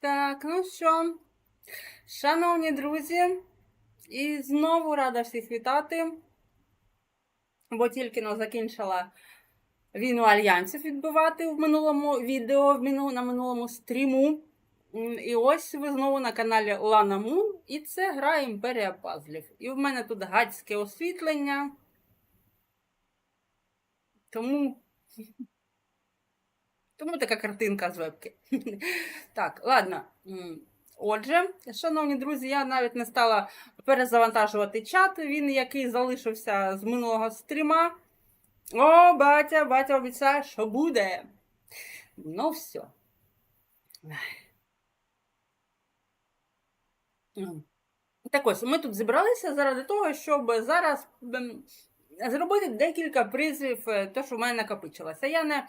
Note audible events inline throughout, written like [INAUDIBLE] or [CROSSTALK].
Так, ну що, шановні друзі, і знову рада всіх вітати, бо тільки но закінчила війну альянсів відбивати в минулому відео, на минулому стріму. І ось ви знову на каналі Лана Мун, і це гра Імперія Пазлів. І в мене тут гадське освітлення. Тому тому така картинка з вебки. [LAUGHS] Так, ладно. Отже, шановні друзі, я навіть не стала перезавантажувати чат. Він який залишився з минулого стріма. О, батя, батя обіцяє, що буде. Ну, все. Так ось, ми тут зібралися заради того, щоб зараз зробити декілька призів, е, те, що в мене накопичилося. Я не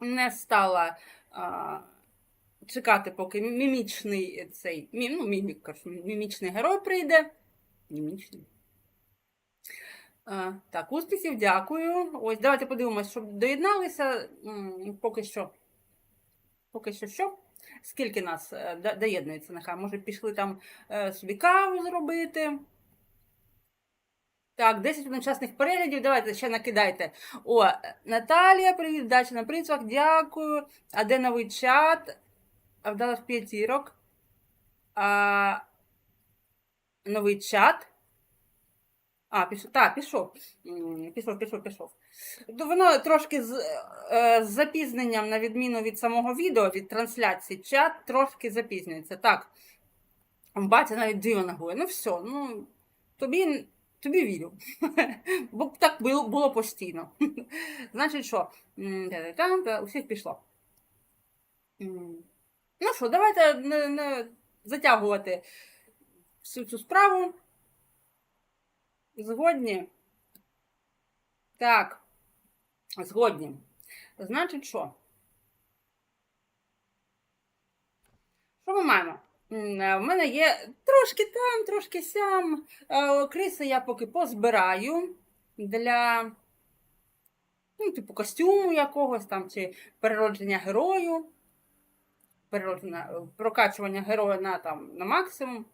не стала а, чекати, поки мімічний цей мі, ну, мімік, мімічний герой прийде. Мімічний. А, так, успіхів, дякую. Ось, давайте подивимось, щоб доєдналися. Поки що. Поки що що? Скільки нас е, доєднується, нехай. Може, пішли там е, собі каву зробити. Так, 10 одночасних переглядів. Давайте ще накидайте. О, Наталія, привіт, вдачі на прицвах, дякую. А де новий чат? А вдала в п'ятірок. А, новий чат. А, пішов. Так, пішов. Пішов, пішов, пішов. Воно трошки з, е, з запізненням, на відміну від самого відео, від трансляції, чат трошки запізнюється. Так. Батя навіть диво нагує. Ну все, ну тобі, тобі вірю. Бо так було, постійно. Значить, що? М, та-та-та, У всіх пішло. Ну що, давайте не, не затягувати всю цю справу. Згодні? Так. Згодні. Значить, що? Що ми маємо? М, е, мене є трошки там, трошки сям. Е, Криси я поки позбираю для, ну, типу, костюму якогось там, чи переродження герою. Переродження, прокачування героя на, там, на максимум.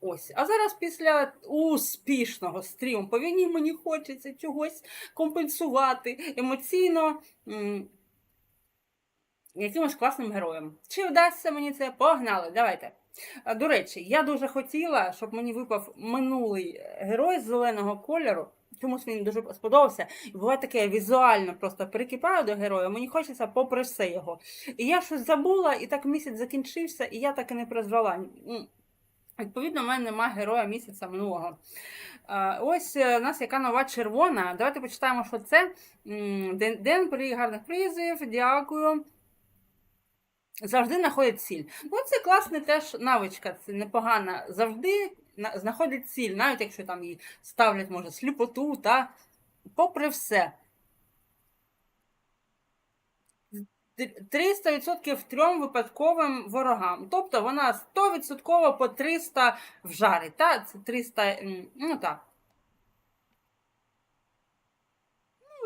Ось. А зараз після успішного стріму по війні мені хочеться чогось компенсувати емоційно якимось класним героєм. Чи вдасться мені це? Погнали, давайте. До речі, я дуже хотіла, щоб мені випав минулий герой з зеленого кольору. Чомусь він дуже сподобався. І буває таке, візуально просто перекипаю до героя, мені хочеться попри все його. І я щось забула, і так місяць закінчився, і я так і не призвала. Відповідно, в мене немає героя місяця минулого. Е, Ось е, у нас яка нова червона. Давайте почитаємо, що це. Ден, Ден при гарних призів, дякую. Завжди знаходить ціль. Ну, це класна теж навичка, це непогана. Завжди знаходить ціль, навіть якщо там їй ставлять, може, сліпоту, та попри все. 300% трьом випадковим ворогам. Тобто вона 100% по 300 вжарить. Та? Це 300, м, ну так.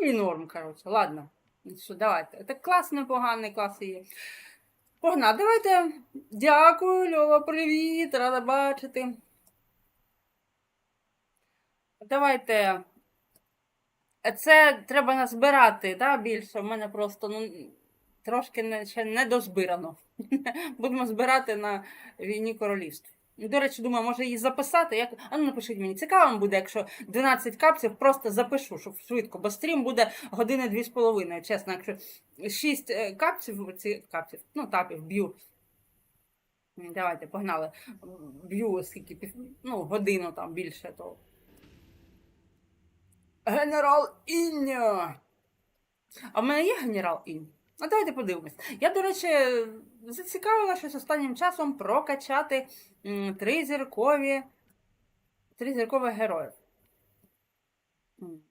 Ну і норм, коротше, ладно. Що, давайте. Це клас непоганий, клас є. Погнали, давайте. Дякую, Льова, привіт, рада бачити. Давайте. Це треба назбирати, да, більше. У мене просто ну, трошки не, ще не дозбирано. [LAUGHS] Будемо збирати на війні королівств. До речі, думаю, може її записати. Як... А ну напишіть мені, цікаво буде, якщо 12 капців просто запишу, щоб швидко, бо стрім буде години дві з половиною. Чесно, якщо 6 е, капців, ці капців, ну тапів б'ю. Давайте, погнали. Б'ю скільки пів, ну, годину там більше, то. Генерал Іння! А в мене є генерал Інь? А давайте подивимось. Я, до речі, зацікавила щось останнім часом прокачати тризіркові тризіркових героїв. Ну,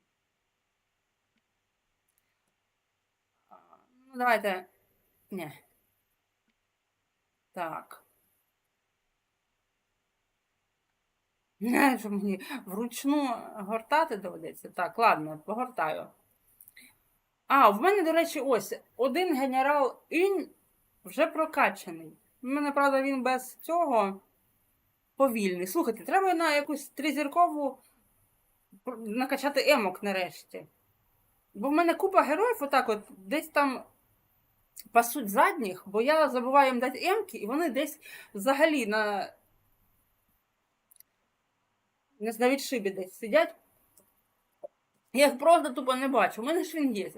давайте. Ні. Так. Не, що мені вручну гортати доведеться. Так, ладно, погортаю. А, в мене, до речі, ось один генерал Інь вже прокачаний. У мене, правда, він без цього повільний. Слухайте, треба на якусь тризіркову накачати емок нарешті. Бо в мене купа героїв отак от десь там пасуть задніх, бо я забуваю їм дати емки, і вони десь взагалі на. Не на відшибі десь сидять. Я їх просто тупо не бачу. У мене ж він є.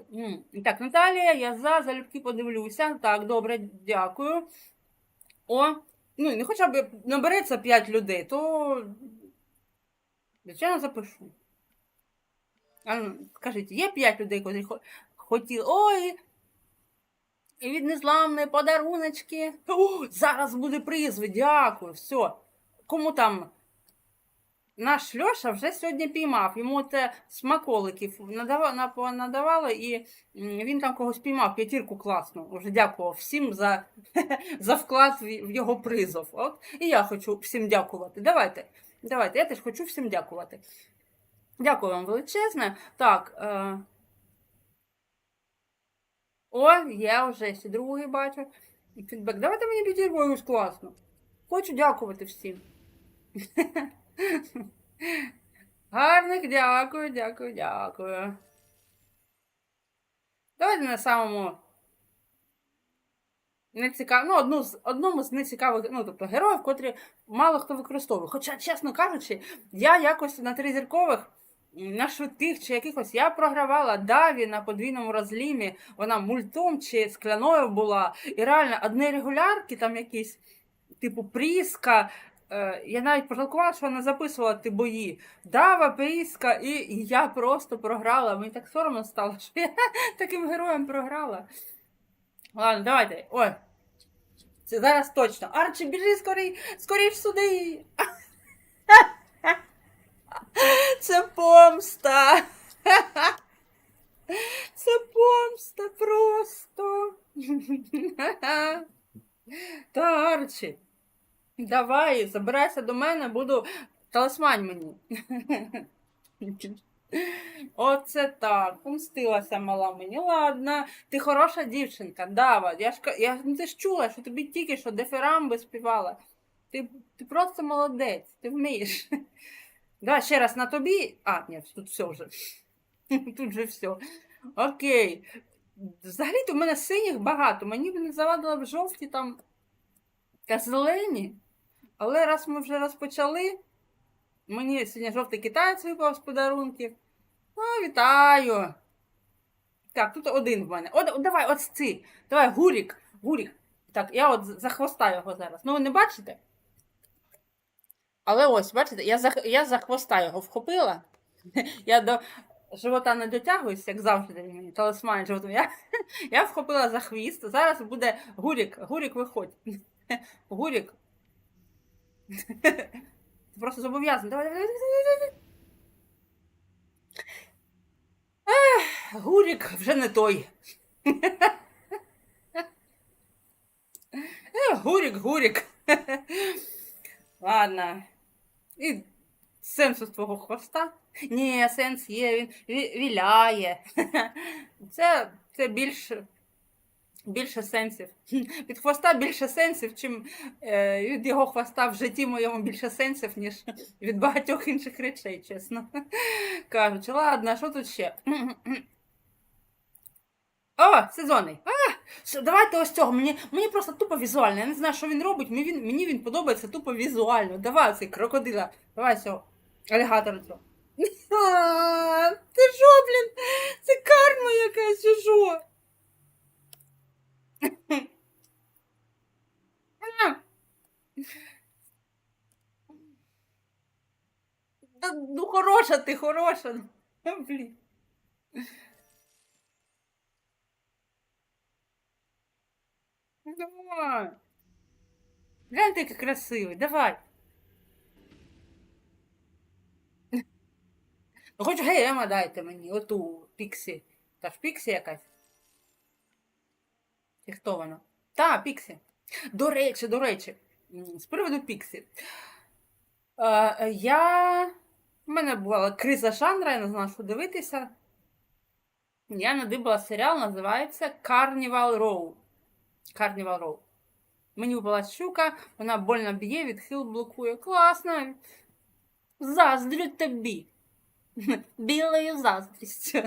Так, Наталія, я за залюбки подивлюся. Так, добре, дякую. О, ну, не хоча б набереться 5 людей, то. Звичайно, запишу. А, ну, скажіть, є 5 людей, котрі хо- хотіли. Ой! І від незламної подаруночки. О, зараз буде призви, дякую. Все. Кому там наш Льоша вже сьогодні піймав. Йому те смаколиків надава, нап- надавали, і він там когось піймав, п'ятірку класну. Уже дякував всім за, [LAUGHS] за вклад в, його призов. От. І я хочу всім дякувати. Давайте, давайте, я теж хочу всім дякувати. Дякую вам величезне. Так. Е... О, я вже другий бачу. Фідбек. Давайте мені ж класно. Хочу дякувати всім. [LAUGHS] Гарних дякую, дякую, дякую. Давайте на самому нецікав... ну, одну з, одному з нецікавих, ну, тобто героїв, котрі мало хто використовує. Хоча, чесно кажучи, я якось на тризіркових, на швидких чи якихось я програвала Даві на подвійному розлімі, вона мультом чи скляною була. І реально одні регулярки, там якісь, типу, пріска. Е, я навіть пожалкувала, що вона записувала ті бої. Дава, і, і я просто програла. Мені так соромно стало, що я [LAUGHS] таким героєм програла. Ладно, давайте. Ой. Це зараз точно. Арчі, біжи скорій, скоріш сюди. [LAUGHS] Це помста. [LAUGHS] Це помста просто. Та, Арчі. Давай, забирайся до мене, буду талисмань мені. Оце так. Помстилася мала мені. Ладно, ти хороша дівчинка, Дава. Я ж я, ну, ти ж чула, що тобі тільки що дифирамби співала. Ти, ти просто молодець, ти вмієш. Давай ще раз на тобі. А, ні, тут все вже. Тут же все. Окей. Взагалі-то в мене синіх багато. Мені б не завадило б жовті там та зелені. Але раз ми вже розпочали, мені сьогодні жовтий китаєць випав з подарунків. Ну, вітаю. Так, тут один в мене. От, давай, от ці. Давай, гурік, гурік. Так, я от за хвоста його зараз. Ну, ви не бачите? Але ось, бачите, я за, я за хвоста його вхопила. Я до живота не дотягуюсь, як завжди мені талисман животом. Я, я вхопила за хвіст. Зараз буде гурік. Гурік виходь. Гурік. [LAUGHS] Ти просто зобов'язаний. Давай, давай, давай. Ех, Гурік вже не той. [LAUGHS] Ех, Гурік, гурік. [LAUGHS] Ладно. І сенсу з твого хвоста? Ні, сенс є, він ві- віляє. Це, це більше, більше сенсів. [LAUGHS] Від хвоста більше сенсів, чим е, від його хвоста в житті моєму більше сенсів, ніж від багатьох інших речей, чесно [LAUGHS] кажучи. Ладно, що тут ще? [CLEARS THROAT] О, сезонний. А, давайте ось цього. Мені, мені просто тупо візуально. Я не знаю, що він робить. Мені він, мені він подобається тупо візуально. Давай цей крокодила. Давай цього. Алігатора цього. [LAUGHS] Це що, блін? Це карма якась, чи що? А. Та, Ну, хороша ти, хороша. Блін. Давай. Гляньте, який красивий, давай. Ну, хоч гема дайте мені, оту Піксі. Та ж Піксі якась. Чи хто вона? Та, Піксі. До речі, до речі, з приводу Піксі. Е, е, я. У мене була криза жанра, я не знала, що дивитися. Я надибала серіал, називається Carnival Row. Carnival Row. Мені випала щука, вона больно б'є, відхил блокує. Класно. Заздрю тобі. [LAUGHS] Білою заздрістю.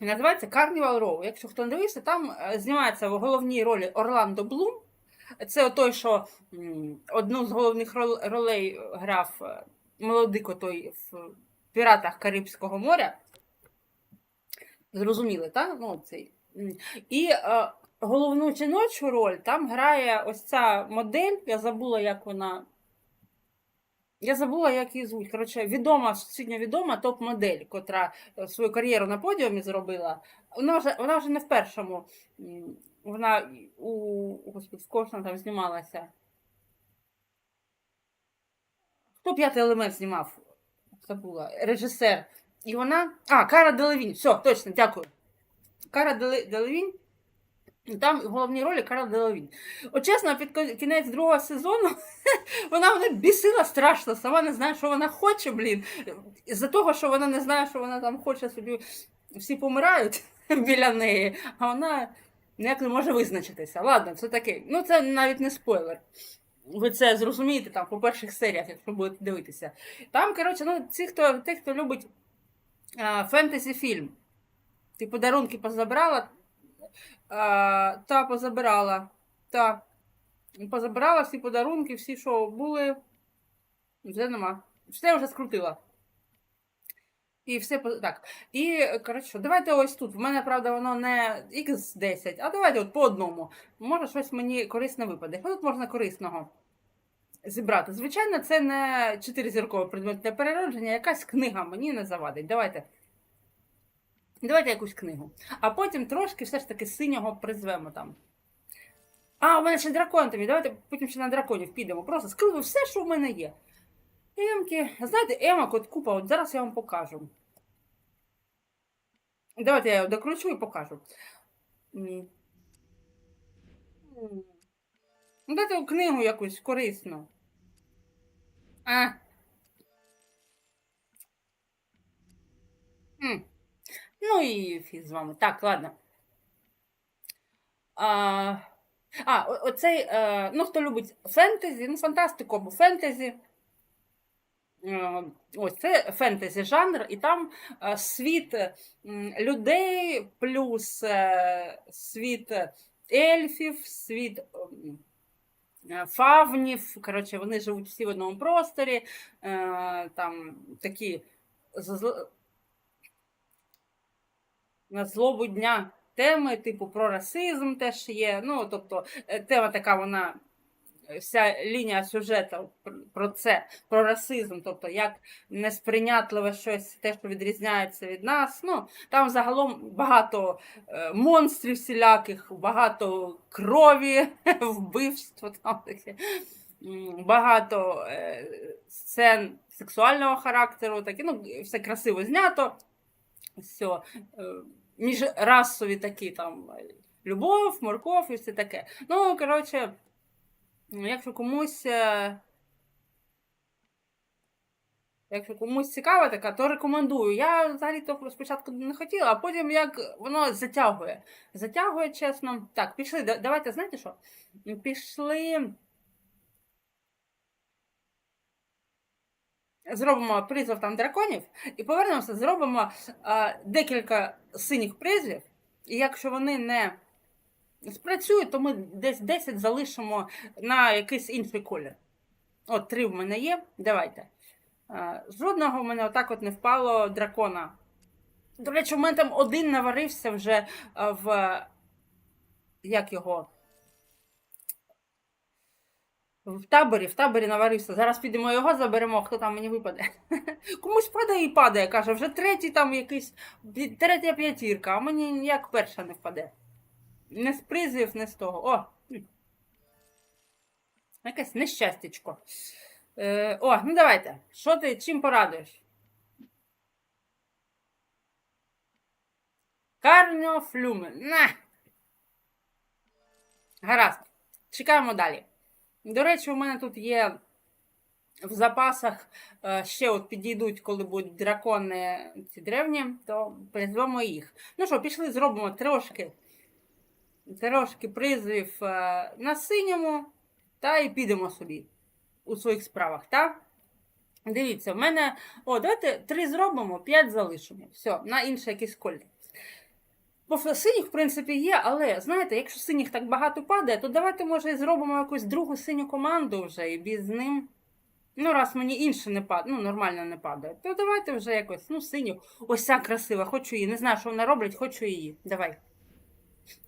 Називається Carnival Row. Якщо хто не дивився, там е, знімається в головній ролі Орландо Блум. Це той, що одну з головних ролей грав е, молодик отой в Піратах Карибського моря. Зрозуміли, так? Ну, цей. І е, головну жіночу роль там грає ось ця модель, я забула, як вона. Я забула, як її звуть. Коротше, відома, всесвітньо відома топ-модель, котра е, свою кар'єру на подіумі зробила. Вона вже, вона вже не в першому. Вона у господи, в кожному там знімалася. Хто п'ятий елемент знімав? Забула. Режисер. І вона. А, Кара Делевінь. Все, точно, дякую. Кара Деле- Делевінь. Там в головній ролі Кара Делевінь. От чесно, під кінець другого сезону [LAUGHS] вона мене бісила страшно, сама не знає, що вона хоче, блін. Із-за того, що вона не знає, що вона там хоче собі, всі помирають [LAUGHS] біля неї, а вона ніяк не може визначитися. Ладно, це таке. Ну, це навіть не спойлер. Ви це зрозумієте там по перших серіях, якщо будете дивитися. Там, коротше, ну, ці, хто, тих, хто любить а, фентезі фільм. Ти подарунки позабрала, а, та позабирала. Та. Позабирала всі подарунки, всі, що були. Вже нема. Все вже скрутила. І все так. І, коротше, давайте ось тут. В мене, правда, воно не X10, а давайте от по одному. Може, щось мені корисне випаде. Що тут можна корисного зібрати? Звичайно, це не чотиризіркове предметне переродження, якась книга мені не завадить. Давайте. Давайте якусь книгу. А потім трошки все ж таки синього призвемо там. А, у мене ще дракон тобі. Давайте потім ще на драконів підемо. Просто скрили все, що в мене є. Емки. Знаєте, емок от купа, от зараз я вам покажу. Давайте я його докручу і покажу. Ну, Дайте книгу якусь корисну. А. Ну і фіг з вами. Так, ладно. А, а оцей, е, ну, хто любить фентезі, ну, фантастику або фентезі. Е, Ось це фентезі жанр, і там е, світ людей, плюс е, світ ельфів, світ фавнів. Коротше, вони живуть всі в одному просторі. Там такі на злобу дня теми, типу про расизм теж є. Ну, тобто, е, тема така, вона. е, Вся лінія сюжету про це, про расизм, тобто як несприйнятливе щось, те, що відрізняється від нас. Ну, там загалом багато е, монстрів всіляких, багато крові, [LAUGHS] вбивств, там таке, багато сцен сексуального характеру, таке, ну, все красиво знято. Все, е, міжрасові такі там е, любов, морков і все таке. Ну, коротше, якщо комусь. е, Якщо комусь цікава така, то рекомендую. Я взагалі то спочатку не хотіла, а потім як воно затягує. Затягує, чесно. Так, пішли. Давайте, знаєте що? Пішли. Зробимо призов там драконів і повернемося, зробимо а, декілька синіх призів. І якщо вони не спрацюють, то ми десь 10 залишимо на якийсь інший колір. От, три в мене є. Давайте. А, жодного в мене отак от не впало дракона. До речі, у мене там один наварився вже в. Як його? В таборі, в таборі наварився. Зараз підемо його заберемо, хто там мені випаде. [LAUGHS] Комусь падає і падає, каже, вже третій там якийсь, третя п'ятірка, а мені ніяк перша не впаде. Не з призів, не з того. О! Якесь нещастячко. Е, о, ну давайте. Що ти чим порадуєш? Карньо флюмен. Гаразд. Чекаємо далі. До речі, у мене тут є в запасах е, ще от підійдуть, коли будуть дракони ці древні, то призвемо їх. Ну що, пішли, зробимо трошки трошки призовів е, на синьому, та і підемо собі у своїх справах, так? Дивіться, в мене. О, давайте три зробимо, п'ять залишимо. Все, на інший якийсь колір. Бо синіх, в принципі, є, але знаєте, якщо синіх так багато падає, то давайте, може, і зробимо якусь другу синю команду вже і без ним. Ну, раз мені інше не падає, ну, нормально не падає, то давайте вже якось, ну, синю. Ось ця красива, хочу її. Не знаю, що вона роблять, хочу її. Давай.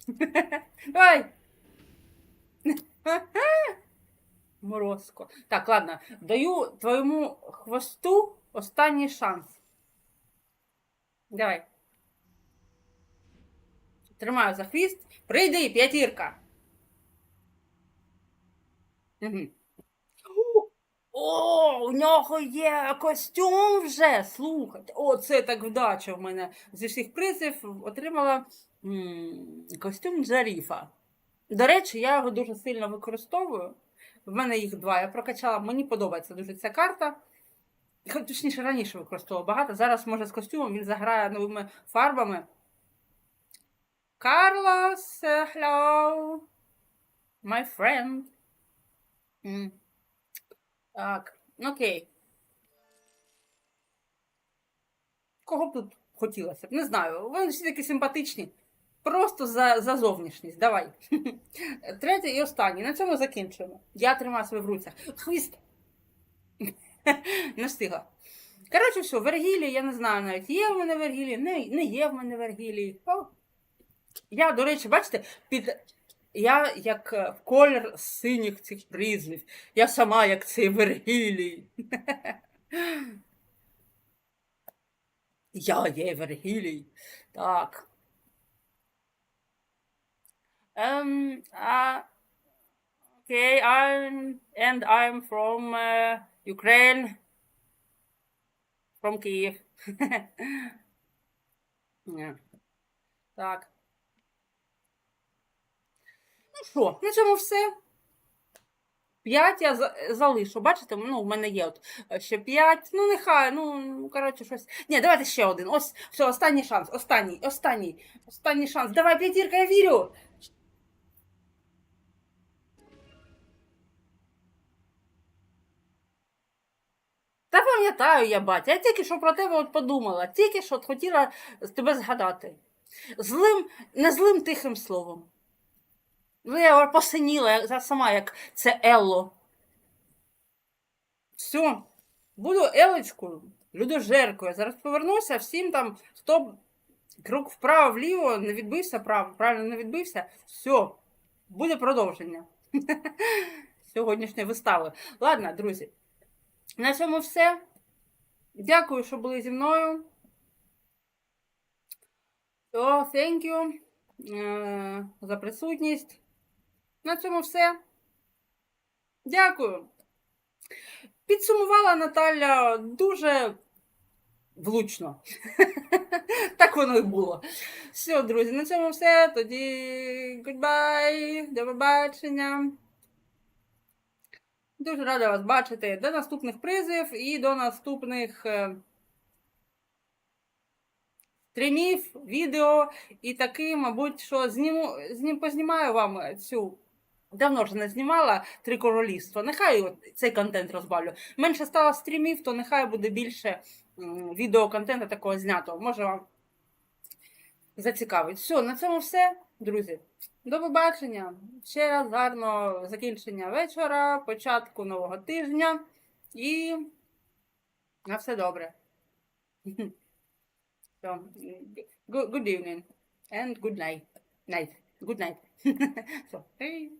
[LAUGHS] Давай. [LAUGHS] Морозко. Так, ладно, даю твоєму хвосту останній шанс. Давай. Тримаю за хвіст. Прийди, п'ятірка. О, у нього є костюм вже. Слухайте. О, це так вдача в мене зі всіх призів отримала м, костюм Джаріфа. До речі, я його дуже сильно використовую. В мене їх два. Я прокачала, мені подобається дуже ця карта. Точніше, раніше використовувала багато. Зараз, може, з костюмом він заграє новими фарбами. Карлос, hello. My friend. М. Так, окей. Кого б тут хотілося б? Не знаю. Вони всі такі симпатичні. Просто за, за зовнішність. Давай. [LAUGHS] Третє і останнє. На цьому закінчуємо. Я тримаю себе в руцях. Хвіст. [LAUGHS] не встигла. Коротше, все, Вергілії, я не знаю навіть, є в мене Вергілії, не, не є в мене Вергілії. Я, до речі, бачите, під. Я як е, в колір синіх цих призмів. Я сама як цей Вергілій. Я є Вергілій. Так. Um, uh, okay, I'm and I'm from uh, Ukraine. From Kyiv. [LAUGHS] yeah. Так. Ну що, на цьому все. П'ять я залишу. Бачите, ну, в мене є от е, ще п'ять. Ну, нехай, ну, коротше, щось. Ні, давайте ще один. Ось, все, останній шанс. Останній, останній, останній шанс. Давай, п'ятірка, я вірю. Та пам'ятаю я, батя, я тільки що про тебе от подумала, тільки що от хотіла тебе згадати. Злим, не злим тихим словом. Ну, я посиніла я сама, як це Елло. Все, буду Елочкою, людожеркою. Зараз повернуся, всім там, хто крок вправо-вліво, не відбився право, правильно не відбився. Все, буде продовження [LAUGHS] сьогоднішньої вистави. Ладно, друзі. На цьому все. Дякую, що були зі мною. So, thank you е, за присутність. На цьому все. Дякую. Підсумувала Наталя дуже влучно. [LAUGHS] так воно і було. Все, друзі, на цьому все. Тоді goodbye, до побачення. Дуже рада вас бачити. До наступних призів і до наступних е, стрімів, відео. І таки, мабуть, що зніму, знім, познімаю вам цю. Давно ж не знімала три королівства. Нехай от цей контент розбавлю. Менше стало стрімів, то нехай буде більше відеоконтенту такого знятого. Може вам зацікавить. Все, на цьому все, друзі. До побачення. Ще раз гарного закінчення вечора, початку нового тижня і на все добре. [LAUGHS] So, good evening and good night. Night. Good night. [LAUGHS] so, hey.